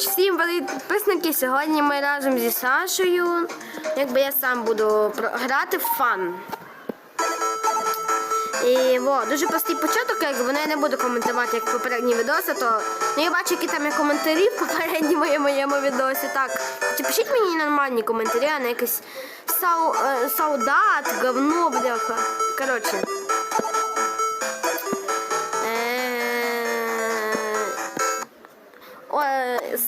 Всім привіт, підписники. Сьогодні ми разом зі Сашою. Якби я сам буду грати в фан. І во, дуже простий початок, якби я не буду коментувати як попередні відоси, то ну, я бачу, які там є коментарі в попередньому моєму, відосі. Так, чи пишіть мені нормальні коментарі, а не якийсь сау, е, саудат, говно, бляха. Коротше.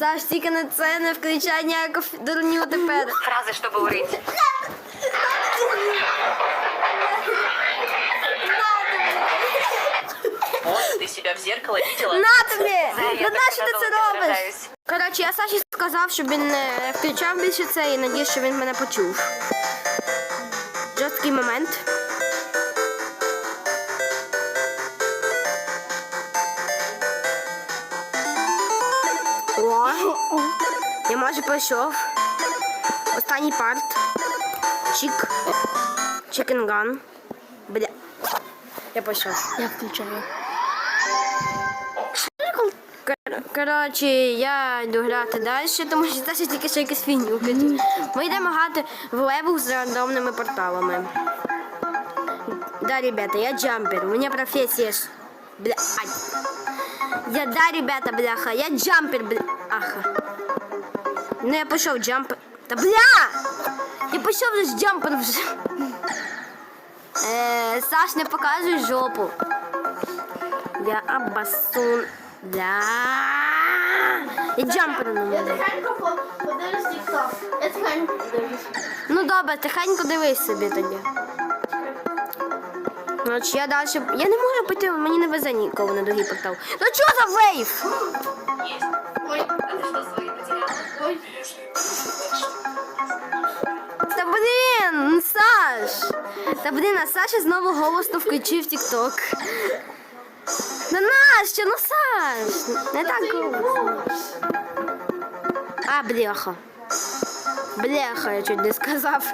Саш, тільки на це не включай ніяку ф- дурню тепер. Фразы, чтобы урыть. Вот ты себя в зеркало видела? На тобі! Да, я Ну так нащо ти це ненадолго робиш? догадаюсь. Коротше, я Саші сказав, щоб він не включав більше це і надіюсь, що він мене почув. Жорсткий момент. Я майже пройшов. Останній парт. Чік. Чікенган. Бля. Я пішов. Я включаю. Коротше, я йду грати далі, тому що це ще тільки що якась фігню. Ми йдемо грати в левел з рандомними порталами. Да, ребята, я джампер. У меня профессия... ш- Бля... Ай. Я, да, ребята, бляха, я джампер, бля... Аха. Ну, я пішов джампер... Та бля! Я пішов вже з джампер вже. Е, Саш, не показуй жопу. Я абасун. Да. І джампер на Я мене. тихенько подивлюсь тік-ток. Я тихенько подивлюсь. Ну добре, тихенько дивись собі тоді. Коротше, я далі. Я не можу піти, мені везе ніколи на другий портал. Ну що за вейв? Что? Та блін, Саш. Та блін, а Саша знову голосно включив тік-ток. Ну нащо? Ну Саш, не так голосно. А, бляха. Бляха, я чуть не сказав.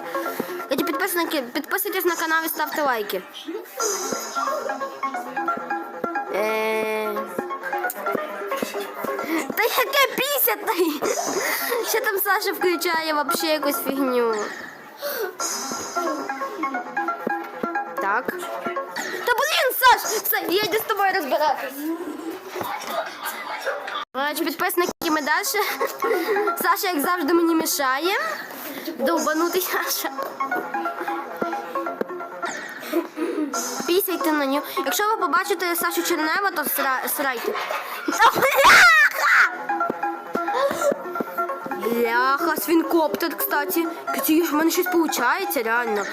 Підписники, підписуйтесь на канал і ставте лайки. Та яке пісятий? Що там Саша включає вообще якусь фігню? Так. Та блін, Саш! Все, я йду з тобою розбиратись. Підписники ми далі. Саша, як завжди, мені мішає. Довбанутий Саша. Пісяйте на нього. Якщо ви побачите Сашу Чернева, то сра... срайте. Бляха, свінкоптер, кстати. Кстати, в мене щось виходить, реально.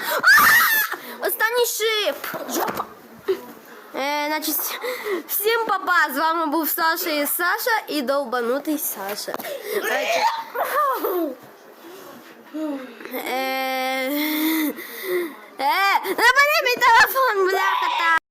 Останній шип. Жопа. Е, значить, всім папа, з вами був Саша і Саша і довбанутий Саша. Е, е, е,